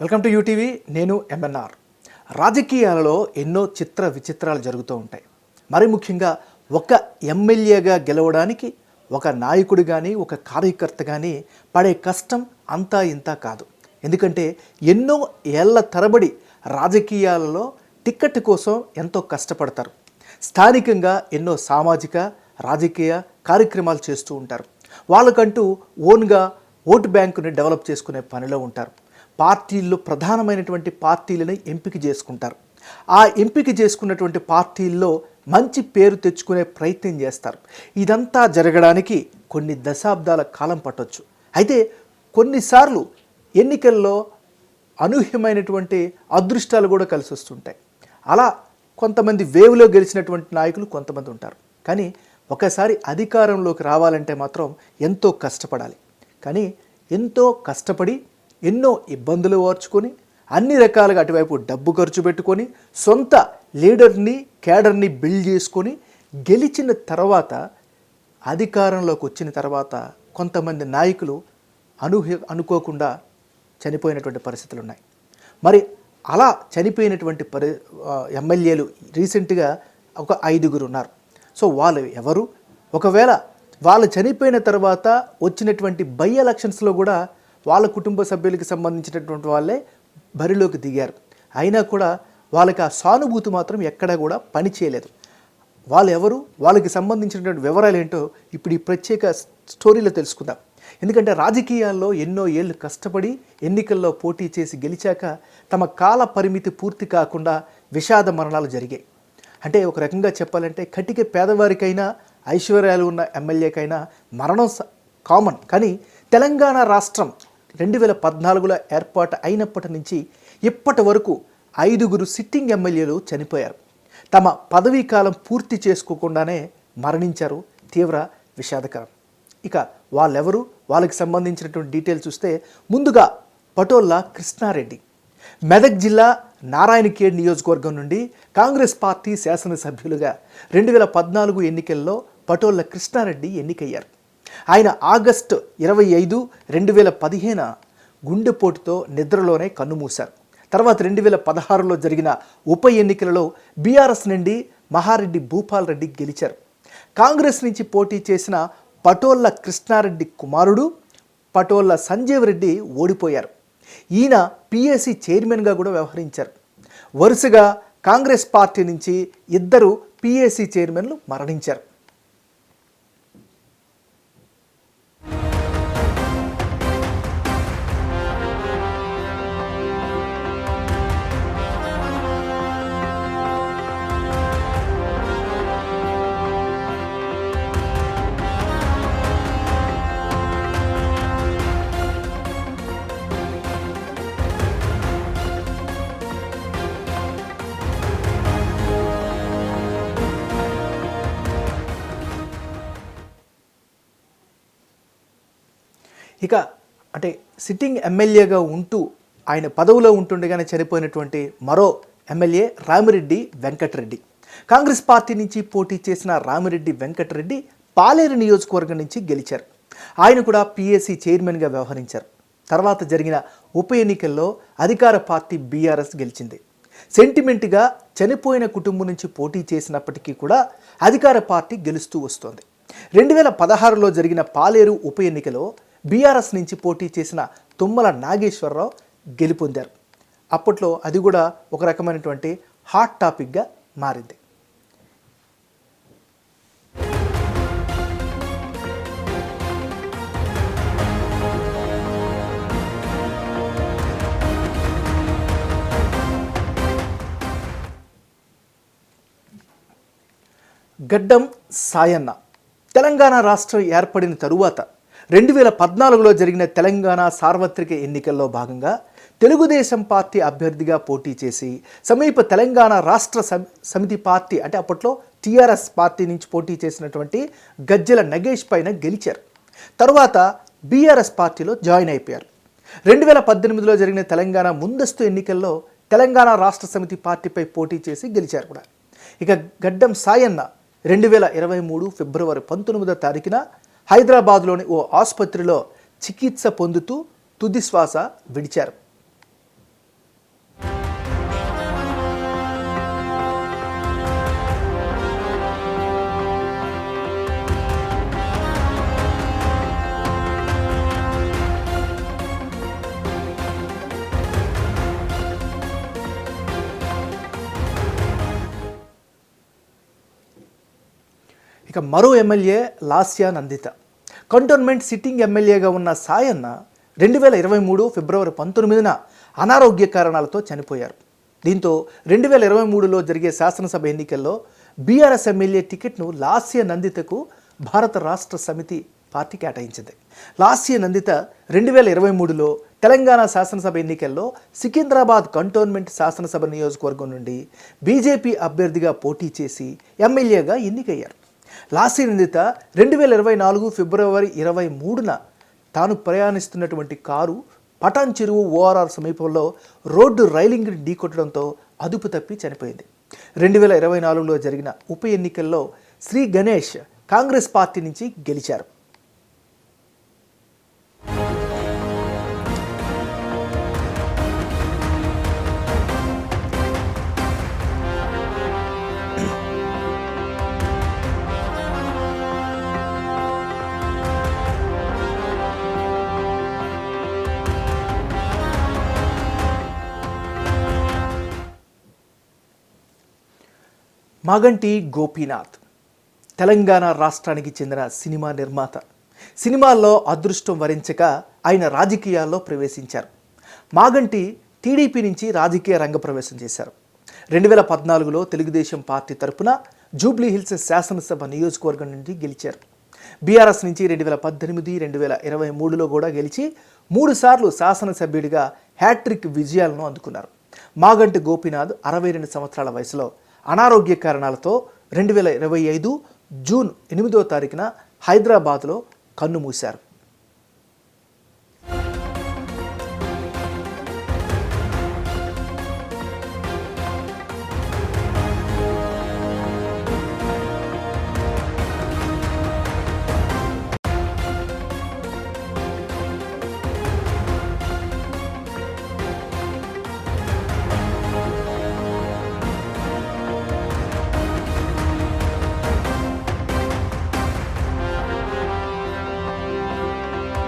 Welcome to UTV నేను MNR. రాజకీయాలలో ఎన్నో చిత్ర విచిత్రాలు జరుగుతూ ఉంటాయి. మరి ముఖ్యంగా ఒక ఎమ్మెల్యేగా గెలవడానికి ఒక నాయకుడు కానీ ఒక కార్యకర్త కానీ పడే కష్టం అంతా ఇంత కాదు. ఎందుకంటే ఎన్నో ఏళ్ళ తరబడి రాజకీయాలలో టిక్కెట్ కోసం ఎంతో కష్టపడతారు. స్థానికంగా ఎన్నో సామాజిక రాజకీయ కార్యక్రమాలు చేస్తూ ఉంటారు. వాళ్ళకంటూ ఓన్గా ఓటు బ్యాంకుని డెవలప్ చేసుకునే పనిలో ఉంటారు. పార్టీల్లో ప్రధానమైనటువంటి పార్టీలని ఎంపిక చేసుకుంటారు. ఆ ఎంపిక చేసుకున్నటువంటి పార్టీల్లో మంచి పేరు తెచ్చుకునే ప్రయత్నం చేస్తారు. ఇదంతా జరగడానికి కొన్ని దశాబ్దాల కాలం పట్టొచ్చు. అయితే కొన్నిసార్లు ఎన్నికల్లో అనూహ్యమైనటువంటి అదృష్టాలు కూడా కలిసి వస్తుంటాయి. అలా కొంతమంది వేవ్లో గెలిచినటువంటి నాయకులు కొంతమంది ఉంటారు. కానీ ఒకసారి అధికారంలోకి రావాలంటే మాత్రం ఎంతో కష్టపడాలి. కానీ ఎంతో కష్టపడి ఎన్నో ఇబ్బందులు ఓర్చుకొని అన్ని రకాలుగా అటువైపు డబ్బు ఖర్చు పెట్టుకొని సొంత లీడర్ని కేడర్ని బిల్డ్ చేసుకొని గెలిచిన తర్వాత అధికారంలోకి వచ్చిన తర్వాత కొంతమంది నాయకులు అనూహ్య అనుకోకుండా చనిపోయినటువంటి పరిస్థితులు ఉన్నాయి మరి అలా చనిపోయినటువంటి పరి ఎమ్మెల్యేలు రీసెంట్గా ఒక ఐదుగురు ఉన్నారు. సో వాళ్ళు ఎవరు? ఒకవేళ వాళ్ళు చనిపోయిన తర్వాత వచ్చినటువంటి బై ఎలక్షన్స్లో కూడా వాళ్ళ కుటుంబ సభ్యులకి సంబంధించినటువంటి వాళ్ళే బరిలోకి దిగారు. అయినా కూడా వాళ్ళకి ఆ సానుభూతి మాత్రం ఎక్కడా కూడా పని చేయలేదు. వాళ్ళు ఎవరు వాళ్ళకి సంబంధించినటువంటి వివరాలు ఏంటో ఇప్పుడు ఈ ప్రత్యేక స్టోరీలో తెలుసుకుందాం. ఎందుకంటే రాజకీయాల్లో ఎన్నో ఏళ్ళు కష్టపడి ఎన్నికల్లో పోటీ చేసి గెలిచాక తమ కాల పరిమితి పూర్తి కాకుండా విషాద మరణాలు జరిగాయి. అంటే ఒక రకంగా చెప్పాలంటే కటిక పేదవారికైనా ఐశ్వర్యాలు ఉన్న ఎమ్మెల్యేకైనా మరణం కామన్. కానీ తెలంగాణ రాష్ట్రం రెండు వేల పద్నాలుగులో ఏర్పాటు అయినప్పటి నుంచి ఇప్పటి వరకు ఐదుగురు సిట్టింగ్ ఎమ్మెల్యేలు చనిపోయారు. తమ పదవీ కాలం పూర్తి చేసుకోకుండానే మరణించారు. తీవ్ర విషాదకరం. ఇక వాళ్ళెవరు? వాళ్ళకి సంబంధించినటువంటి డీటెయిల్స్ చూస్తే ముందుగా పటోల్లా కృష్ణారెడ్డి. మెదక్ జిల్లా నారాయణఖేడ్ నియోజకవర్గం నుండి కాంగ్రెస్ పార్టీ శాసనసభ్యులుగా రెండు వేల పద్నాలుగు ఎన్నికల్లో పటోళ్ళ కృష్ణారెడ్డి ఎన్నికయ్యారు. ఆయన ఆగస్టు ఇరవై ఐదు రెండు వేల పదిహేన గుండెపోటుతో నిద్రలోనే కన్నుమూశారు. తర్వాత రెండు వేల పదహారులో జరిగిన ఉప ఎన్నికలలో బీఆర్ఎస్ నుండి మహారెడ్డి భూపాల్ రెడ్డి గెలిచారు. కాంగ్రెస్ నుంచి పోటీ చేసిన పటోళ్ళ కృష్ణారెడ్డి కుమారుడు పటోళ్ళ సంజీవ్ రెడ్డి ఓడిపోయారు. ఈయన పిఎస్సి చైర్మన్గా కూడా వ్యవహరించారు. వరుసగా కాంగ్రెస్ పార్టీ నుంచి ఇద్దరు పిఎస్సి చైర్మన్లు మరణించారు. ఇక అంటే సిట్టింగ్ ఎమ్మెల్యేగా ఉంటూ ఆయన పదవిలో ఉంటుండగానే చనిపోయినటువంటి మరో ఎమ్మెల్యే రామిరెడ్డి వెంకటరెడ్డి. కాంగ్రెస్ పార్టీ నుంచి పోటీ చేసిన రామిరెడ్డి వెంకటరెడ్డి పాలేరు నియోజకవర్గం నుంచి గెలిచారు. ఆయన కూడా పిఎస్సి చైర్మన్గా వ్యవహరించారు. తర్వాత జరిగిన ఉప ఎన్నికల్లో అధికార పార్టీ బీఆర్ఎస్ గెలిచింది. సెంటిమెంట్గా చనిపోయిన కుటుంబం నుంచి పోటీ చేసినప్పటికీ కూడా అధికార పార్టీ గెలుస్తూ వస్తోంది. రెండు వేల పదహారులో జరిగిన పాలేరు ఉప ఎన్నికలో బీఆర్ఎస్ నుంచి పోటీ చేసిన తుమ్మల నాగేశ్వరరావు గెలుపొందారు. అప్పట్లో అది కూడా ఒక రకమైనటువంటి హాట్ టాపిక్గా మారింది. గడ్డం సాయన్న. తెలంగాణ రాష్ట్రం ఏర్పడిన తరువాత రెండు వేల పద్నాలుగులో జరిగిన తెలంగాణ సార్వత్రిక ఎన్నికల్లో భాగంగా తెలుగుదేశం పార్టీ అభ్యర్థిగా పోటీ చేసి సమీప తెలంగాణ రాష్ట్ర సమితి పార్టీ అంటే అప్పట్లో టీఆర్ఎస్ పార్టీ నుంచి పోటీ చేసినటువంటి గజ్జెల నగేష్ పైన గెలిచారు. తరువాత బీఆర్ఎస్ పార్టీలో జాయిన్ అయిపోయారు. రెండు వేల పద్దెనిమిదిలో జరిగిన తెలంగాణ ముందస్తు ఎన్నికల్లో తెలంగాణ రాష్ట్ర సమితి పార్టీపై పోటీ చేసి గెలిచారు కూడా. ఇక గడ్డం సాయన్న రెండు వేల ఇరవై మూడు ఫిబ్రవరి పంతొమ్మిదో తారీఖున హైదరాబాద్లోని ఓ ఆసుపత్రిలో చికిత్స పొందుతూ తుది శ్వాస విడిచారు. ఇక మరో MLA Lasya Nanditha. Cantonment sitting ఎమ్మెల్యేగా ఉన్న సాయన్న రెండు వేల ఇరవై మూడు ఫిబ్రవరి పంతొమ్మిదిన అనారోగ్య కారణాలతో చనిపోయారు. దీంతో రెండు వేల ఇరవై మూడులో జరిగే శాసనసభ ఎన్నికల్లో బీఆర్ఎస్ ఎమ్మెల్యే టికెట్ను లాస్య నందితకు భారత రాష్ట్ర సమితి పార్టీ కేటాయించింది. లాస్య నందిత రెండు వేల ఇరవై మూడులో తెలంగాణ శాసనసభ ఎన్నికల్లో సికింద్రాబాద్ కంటోన్మెంట్ శాసనసభ నియోజకవర్గం నుండి బీజేపీ అభ్యర్థిగా పోటీ చేసి ఎమ్మెల్యేగా ఎన్నికయ్యారు. లాస్య నిందిత రెండు వేల ఇరవై నాలుగు ఫిబ్రవరి ఇరవై మూడున తాను ప్రయాణిస్తున్నటువంటి కారు పటాన్ చెరువు ఓఆర్ఆర్ సమీపంలో రోడ్డు రైలింగ్ని ఢీకొట్టడంతో అదుపు తప్పి చనిపోయింది. రెండు వేల ఇరవై నాలుగులో జరిగిన ఉప ఎన్నికల్లో శ్రీ గణేష్ కాంగ్రెస్ పార్టీ నుంచి గెలిచారు. మాగంటి గోపీనాథ్ తెలంగాణ రాష్ట్రానికి చెందిన సినిమా నిర్మాత. సినిమాల్లో అదృష్టం వరించక ఆయన రాజకీయాల్లో ప్రవేశించారు. మాగంటి టీడీపీ నుంచి రాజకీయ రంగ ప్రవేశం చేశారు. రెండు వేల పద్నాలుగులో తెలుగుదేశం పార్టీ తరపున జూబ్లీ హిల్స్ శాసనసభ నియోజకవర్గం నుండి గెలిచారు. బీఆర్ఎస్ నుంచి రెండు వేల పద్దెనిమిది రెండు వేల ఇరవై మూడులో కూడా గెలిచి మూడుసార్లు శాసనసభ్యుడిగా హ్యాట్రిక్ విజయాలను అందుకున్నారు. మాగంటి గోపీనాథ్ అరవై రెండు సంవత్సరాల వయసులో అనారోగ్య కారణాలతో రెండు వేల ఇరవై ఐదు జూన్ ఎనిమిదో తారీఖున హైదరాబాద్లో కన్నుమూశారు